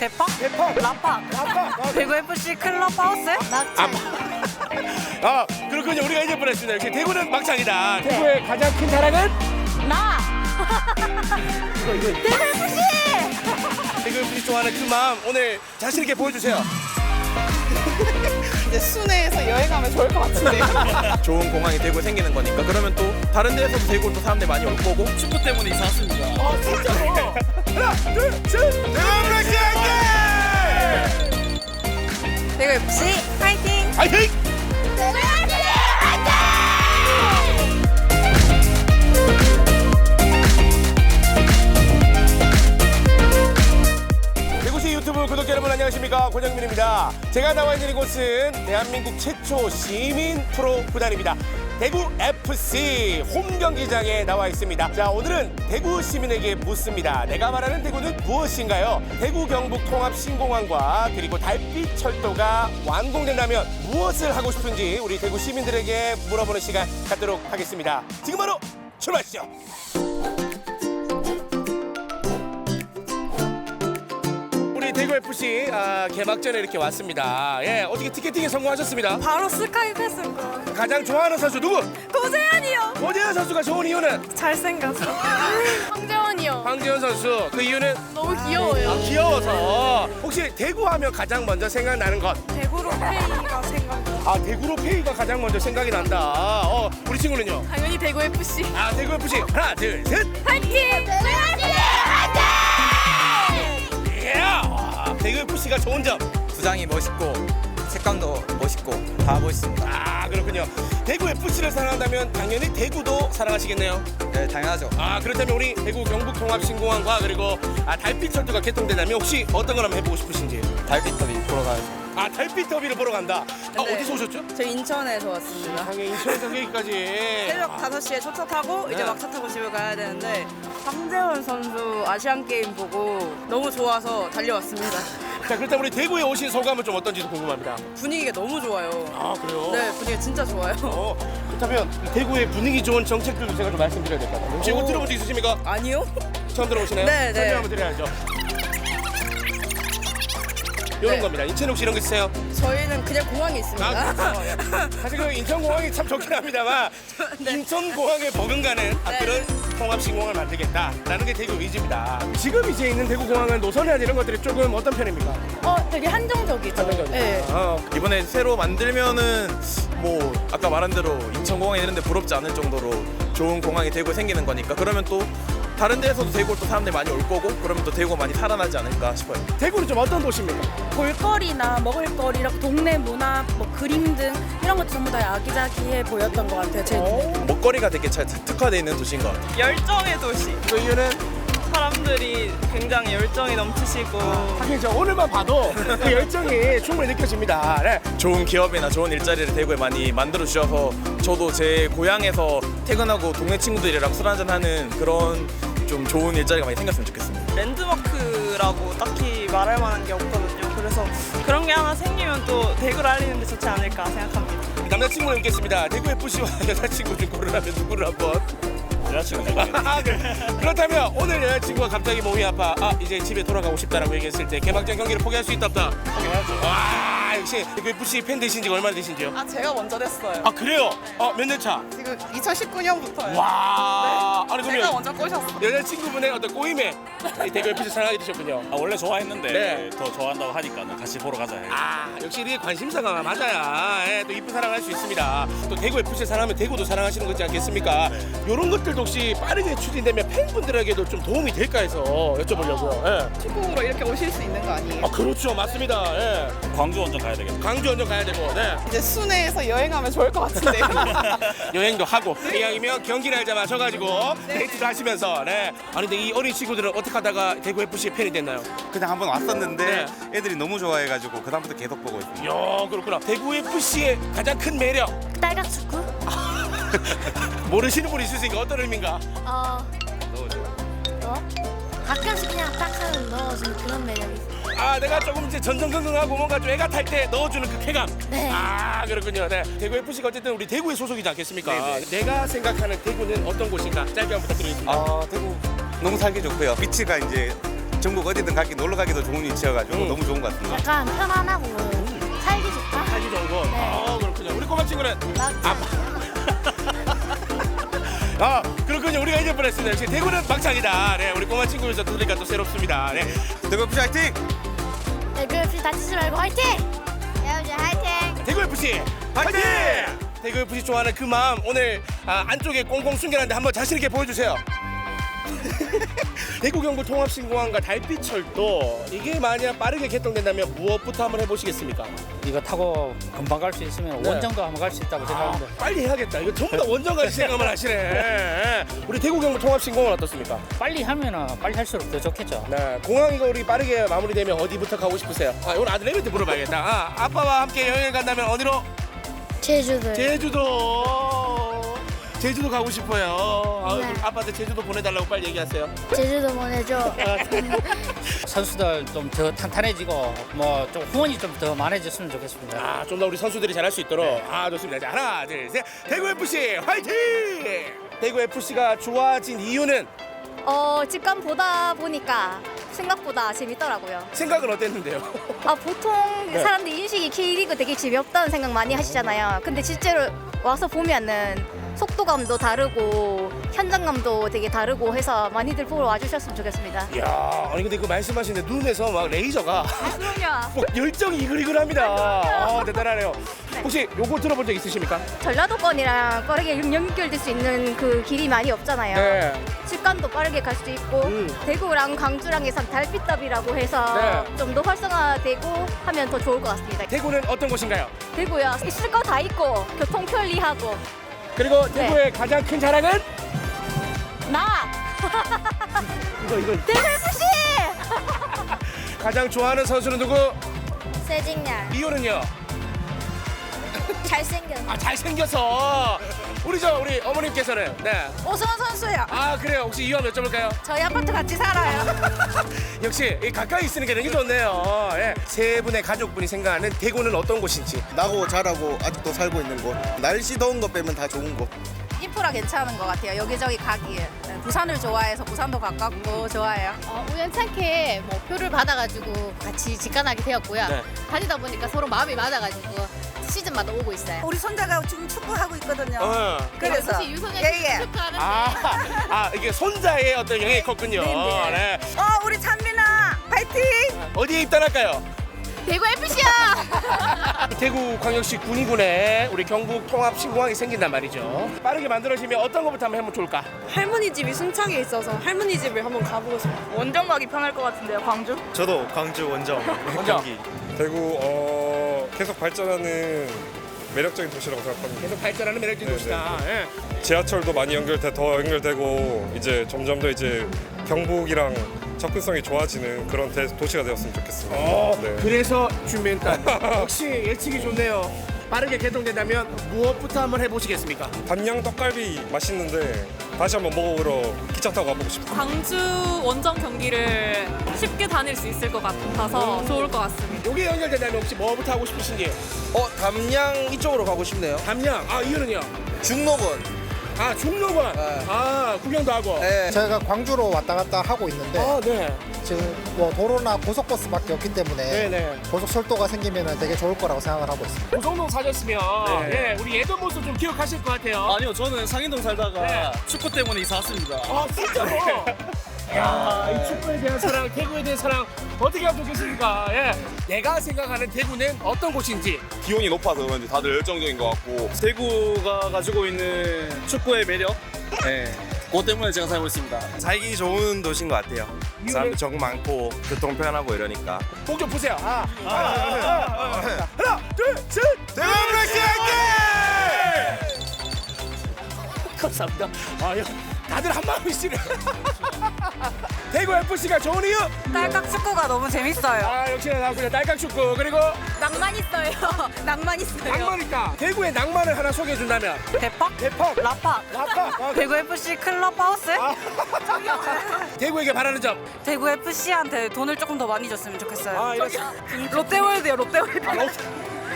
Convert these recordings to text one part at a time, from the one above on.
대파? 대파. 라파. 라파. 대구 FC 클럽 하우스? 막창. 아 그렇군요. 우리가 이제 보냈습니다. 역시 대구는 막창이다. 대구의 가장 큰 자랑은 나! 이거 이거. 대구 FC! 대구 FC 좋아하는 그 마음 오늘 자신 있게 보여주세요. 이제 순회에서 여행하면 좋을 것 같은데. 좋은 공항이 대구에 생기는 거니까 그러면 또 다른 데에서도 대구로 또 사람들이 많이 올 거고 축구 때문에 이사 왔습니다 아 진짜로. 하나 둘셋 대구 FC 화이팅! 대구 FC 파이팅! 화이팅! 권영민입니다. 제가 나와 있는 이곳은 대한민국 최초 시민 프로 구단입니다. 대구 FC 홈 경기장에 나와 있습니다. 자 오늘은 대구 시민에게 묻습니다. 내가 말하는 대구는 무엇인가요? 대구 경북 통합 신공항과 그리고 달빛 철도가 완공된다면 무엇을 하고 싶은지 우리 대구 시민들에게 물어보는 시간 갖도록 하겠습니다. 지금 바로 출발하시죠. 대구 FC 아, 개막전에 이렇게 왔습니다. 예, 어떻게 티켓팅에 성공하셨습니다. 바로 스카이프 했습니다. 가장 좋아하는 선수 누구? 고재현이요! 오재현 선수가 좋은 이유는 잘생겼어. 황재원이요. 황지현 선수. 그 이유는 너무 귀여워요. 아, 귀여워서. 혹시 대구 하면 가장 먼저 생각나는 것? 대구로 페이가 생각나. 아, 대구로 페이가 가장 먼저 생각이 난다. 어, 우리 친구는요? 당연히 대구 FC. 아, 대구 FC. 하나, 둘, 셋. 파이팅! 예! 대구 FC가 좋은 점. 구장이 멋있고 색감도 멋있고 다 멋있습니다 아, 그렇군요. 대구 FC를 사랑한다면 당연히 대구도 사랑하시겠네요. 네 당연하죠 아 그렇다면 우리 대구 경북 통합 신공항과 그리고 아, 달빛 철도가 개통된다면 혹시 어떤 걸 한번 해보고 싶으신지? 달빛 더비 보러 가야죠 아 달빛 더비를 보러 간다. 아 네. 어디서 오셨죠? 저 인천에서 왔습니다. 당연 인천에서 여기까지. 새벽 5시에 첫차 타고 네. 이제 막차 타고 집에 가야 되는데 황재원 선수 아시안 게임 보고 너무 좋아서 달려왔습니다. 자 그렇다면 우리 대구에 오신 소감은 좀 어떤지도 궁금합니다. 분위기가 너무 좋아요. 아 그래요? 네, 분위기가 진짜 좋아요. 어 그렇다면 이 대구의 분위기 좋은 정책들도 제가 좀 말씀드려야 될 것 같아요. 혹시 이거 오. 들어본 적 있으십니까? 아니요? 처음 들어보시나요? 네, 네. 설명 한번 드려야죠. 이런 네. 겁니다. 인천 혹시 이런 거 있으세요? 저희는 그냥 공항에 아, 있습니다. 그렇죠. 사실 그 인천공항이 참 좋긴 합니다만 네. 인천공항에 버금가는 아, 네. 그런 통합신공항을 만들겠다라는 게 대구 의지입니다. 지금 이제 있는 대구공항은 노선이나 이런 것들이 조금 어떤 편입니까? 어, 되게 한정적이죠. 한정적이죠. 네. 어, 이번에 새로 만들면은 뭐 아까 말한 대로 인천공항에 이런 데 부럽지 않을 정도로 좋은 공항이 대구에 생기는 거니까 그러면 또 다른 데에서도 대구로 또 사람들이 많이 올 거고 그러면 또 대구가 많이 살아나지 않을까 싶어요 대구는 좀 어떤 도시입니까? 볼거리나 먹을거리 이렇게 동네 문화 뭐 그림 등 이런 것도 전부 다 아기자기해 보였던 것 같아요 제 눈에 먹거리가 되게 잘 특화되어 있는 도시인 것 같아요 열정의 도시. 그 이유는 사람들이 굉장히 열정이 넘치시고 하긴 저 오늘만 봐도 그 열정이 충분히 느껴집니다. 네. 좋은 기업이나 좋은 일자리를 대구에 많이 만들어 주셔서 저도 제 고향에서 퇴근하고 동네 친구들이랑 술 한잔 하는 그런 좀 좋은 일자리가 많이 생겼으면 좋겠습니다. 랜드마크라고 딱히 말할 만한 게 없거든요. 그래서 그런 게 하나 생기면 또 대구를 알리는 데 좋지 않을까 생각합니다. 남자친구를 뵙겠습니다. 대구 FC와 여자친구 중 고르라면 누구를 한번? 여자친구 아, 그래. 그렇다면 오늘 여자친구가 갑자기 몸이 아파 아 이제 집에 돌아가고 싶다라고 얘기했을 때 개막전 경기를 포기할 수 있다 없다? 포기하죠. 와 역시 그 FC 팬 되신 지가 얼마나 되신지요? 아, 제가 먼저 됐어요. 아 그래요? 어몇 년 차? 지금 2019년부터요. 와 아니 제가 그러면 먼저 꼬셨어요. 여자친구분의 어떤 꼬임에 이 대구 FC 사랑하게 되셨군요. 아, 원래 좋아했는데 네. 더 좋아한다고 하니까 같이 보러 가자. 아 역시 이게 관심사가 맞아야 예, 또 이쁜 사랑할 수 있습니다. 또 대구 FC 사랑하면 대구도 사랑하시는 거지 않겠습니까? 이런 것들도 혹시 빠르게 추진되면 팬분들에게도 좀 도움이 될까 해서 여쭤보려고요. 예. 축구로 이렇게 오실 수 있는 거 아니에요? 아 그렇죠 맞습니다. 예. 광주 원정 가야 되겠다. 광주 원정 가야 되고 네. 이제 순회에서 여행하면 좋을 것 같은데. 여행도 하고 이왕이면 경기 날짜 맞춰가지고 데이트도 하시면서 네. 아니 근데 이 어린 친구들은 어떻게 하다가 대구 FC 팬이 됐나요? 그냥 한번 왔었는데 네. 애들이 너무 좋아해가지고 그 다음부터 계속 보고 있습니다. 이야 그렇구나. 대구 FC의 가장 큰 매력 딸각 축구? 모르시는 분이 있으니까 어떤 의미인가? 어. 뭐? 가끔씩 그냥 딱 하는 넣어주는 그런 매력이 있어요. 아 내가 조금 이제 전전긍긍하고 뭔가 좀 애가 탈 때 넣어주는 그 쾌감. 네. 아 그렇군요. 네. 대구 FC가 어쨌든 우리 대구의 소속이지 않겠습니까? 내가 생각하는 대구는 어떤 곳인가 짧게 한번 부탁드리겠습니다. 아 대구 너무 살기 좋고요. 비치가 이제 전국 어디든 가기 놀러 가기도 좋은 위치여가지고 음. 너무 좋은 것 같습니다. 약간 편안하고 살기 좋다. 살기 좋은 곳. 아 그렇군요. 우리 꼬마 친구는 막장. 아 그렇군요. 우리가 이제 뻔했습니다. 역시 대구는 막창이다. 네 우리 꼬마 친구에서 들으니까 또 새롭습니다. 네. 대구 FC 화이팅! 대구 FC 네, 다치지 말고 화이팅! 여러분 화이팅! 대구 FC 화이팅! 대구 FC 좋아하는 그 마음 오늘 아, 안쪽에 꽁꽁 숨겨놨는데 한번 자신 있게 보여주세요. 대구 경부 통합신공항과 달빛철도 이게 만약 빠르게 개통된다면 무엇부터 한번 해보시겠습니까? 이거 타고 금방 갈 수 있으면 네. 원정도 한번 갈 수 있다고 아, 생각합니다. 빨리 해야겠다. 이거 전부 다 원정까지 생각만 하시네. 예. 우리 대구 경부 통합신공항은 어떻습니까? 빨리 하면은 빨리 할수록 더 좋겠죠. 네, 공항 이거 우리 빠르게 마무리되면 어디부터 가고 싶으세요? 아, 이건 아들내미한테 물어봐야겠다. 아, 아빠와 함께 여행 간다면 어디로? 제주도. 제주도. 제주도 가고 싶어요. 아, 네. 아빠한테 제주도 보내달라고 빨리 얘기하세요. 제주도 보내줘. 선수들 좀 더 탄탄해지고 뭐 좀 후원이 좀 더 많아졌으면 좋겠습니다. 아, 좀 더 우리 선수들이 잘할 수 있도록. 아, 좋습니다. 자, 하나, 둘, 셋. 대구 FC 화이팅! 대구 FC가 좋아진 이유는 어, 직관 보다 보니까 생각보다 재밌더라고요. 생각은 어땠는데요? 아, 보통 네. 사람들 인식이 K리그 되게 재미없다는 생각 많이 하시잖아요. 근데 실제로 와서 보면은 속도감도 다르고 현장감도 되게 다르고 해서 많이들 보러 와주셨으면 좋겠습니다. 이야, 아니 근데 그 말씀하시는데 눈에서 막 레이저가 그럼요. 뭐 열정이 이글이글합니다. 아, 대단하네요. 혹시 요거 들어본 적 있으십니까? 전라도권이랑 빠르게 연결될 수 있는 그 길이 많이 없잖아요. 네. 직관도 빠르게 갈 수 있고 음. 대구랑 강주랑 해서 달빛더비라고 해서 네. 좀 더 활성화되고 하면 더 좋을 것 같습니다. 대구는 어떤 곳인가요? 대구요. 있을 거 다 있고 교통 편리하고 그리고 네. 대구의 가장 큰 자랑은 나 이거 이거 대구 FC 가장 좋아하는 선수는 누구? 세징야. 이유는요? 잘생겼어. 아 잘생겨서 우리 저 우리 어머님께서는 네. 오승원 선수요. 아 그래요. 혹시 이유 한번 여쭤볼까요? 저희 아파트 같이 살아요. 역시 이 가까이 있으니까 되게 좋네요. 예. 세 분의 가족분이 생각하는 대구는 어떤 곳인지. 나고 자라고 아직도 살고 있는 곳. 날씨 더운 거 빼면 다 좋은 곳. 인프라 괜찮은 것 같아요. 여기저기 가기에. 네, 부산을 좋아해서 부산도 가깝고 좋아해요. 어, 우연찮게 뭐 표를 받아가지고 같이 직관하게 되었고요. 네. 다니다 보니까 서로 마음이 맞아가지고 시즌마다 오고 있어요. 우리 손자가 지금 축구하고 있거든요. 어. 그래서 혹시 유소년 예, 예. 축하하는데 아, 아 이게 손자의 어떤 영향이 컸군요. 네. 어, 우리 찬민아 파이팅! 어디에 입단할까요? 대구 FC야. 대구 광역시 군위군에 우리 경북 통합 신공항이 생긴단 말이죠. 빠르게 만들어지면 어떤 것부터 한번 해보면 좋을까? 할머니 집이 순창에 있어서 할머니 집을 한번 가보고 싶어요. 원정 가기 편할 것 같은데요, 광주? 저도 광주 원정 원정. 대구 어, 계속 발전하는 매력적인 도시라고 생각합니다. 계속 발전하는 매력적인 네, 도시다. 예. 지하철도 많이 연결돼 더 연결되고 이제 점점 더 이제 경북이랑 접근성이 좋아지는 그런 대- 도시가 되었으면 좋겠습니다. 어, 네. 그래서 준비했다. 역시 예측이 좋네요. 빠르게 개통된다면 무엇부터 한번 해보시겠습니까? 담양 떡갈비 맛있는데 다시 한번 먹으러 기차 타고 가보고 싶습니다. 광주 원정 경기를 쉽게 다닐 수 있을 것 같아서 좋을 것 같습니다. 여기 연결된다면 혹시 뭐부터 하고 싶으신지? 어 담양 이쪽으로 가고 싶네요. 담양. 아 이유는요? 중록원. 아 중로관. 네. 아 구경도 하고. 네. 저희가 광주로 왔다 갔다 하고 있는데 아 네. 지금 뭐 도로나 고속버스밖에 없기 때문에 네네. 고속철도가 생기면 되게 좋을 거라고 생각을 하고 있습니다. 고성동 사셨으면 네. 예, 우리 예전 모습 좀 기억하실 것 같아요. 아니요 저는 상인동 살다가 네. 축구 때문에 이사 왔습니다. 아 진짜로? 야, 이 축구에 대한 사랑, 대구에 대한 사랑 어떻게 하면 좋겠습니까? 예. 내가 생각하는 대구는 어떤 곳인지 기온이 높아서 그런지 다들 열정적인 것 같고 대구가 가지고 있는 축구의 매력 네. 그것 때문에 제가 살고 있습니다 살기 좋은 도시인 것 같아요. 사람들 정 많고 교통 편하고 이러니까. 목 좀 보세요. 아, 아, 아, 아, 아. 하나, 둘, 셋. 대구 FC 화이팅! 감사합니다. 아, 야, 다들 한 마음이시네. 대구 FC가 좋은 이유? 딸깍 축구가 너무 재밌어요. 아, 역시나 나왔군요. 딸깍 축구 그리고 낭만 있어요. 낭만 있어요. 낭만 있다. 대구의 낭만을 하나 소개해 준다면 대박? 대팍, 라파. 라파. 아, 대구 FC 클럽 하우스? 대구에게 바라는 점. 대구 FC한테 돈을 조금 더 많이 줬으면 좋겠어요. 아, 이렇게. 롯데월드요, 롯데월드. 아,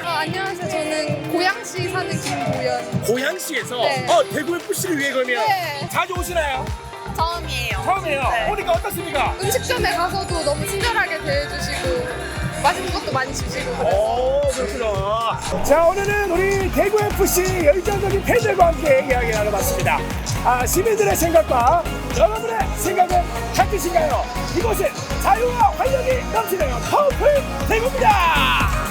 너- 안녕하세요. 저는 고양시 사는 김보연. 고양시에서 네. 어 대구 FC를 위해 그러면 네. 자주 오시나요? 처음이에요. 처음이에요. 네. 오니까 어떻습니까? 음식점에 가서도 너무 친절하게 대해주시고 맛있는 것도 많이 주시고 오, 그렇구나. 자, 오늘은 우리 대구 FC 열정적인 팬들과 함께 이야기 나눠봤습니다. 아, 시민들의 생각과 여러분의 생각은 같으신가요? 이곳은 자유와 활력이 넘치는 파워풀 대구입니다.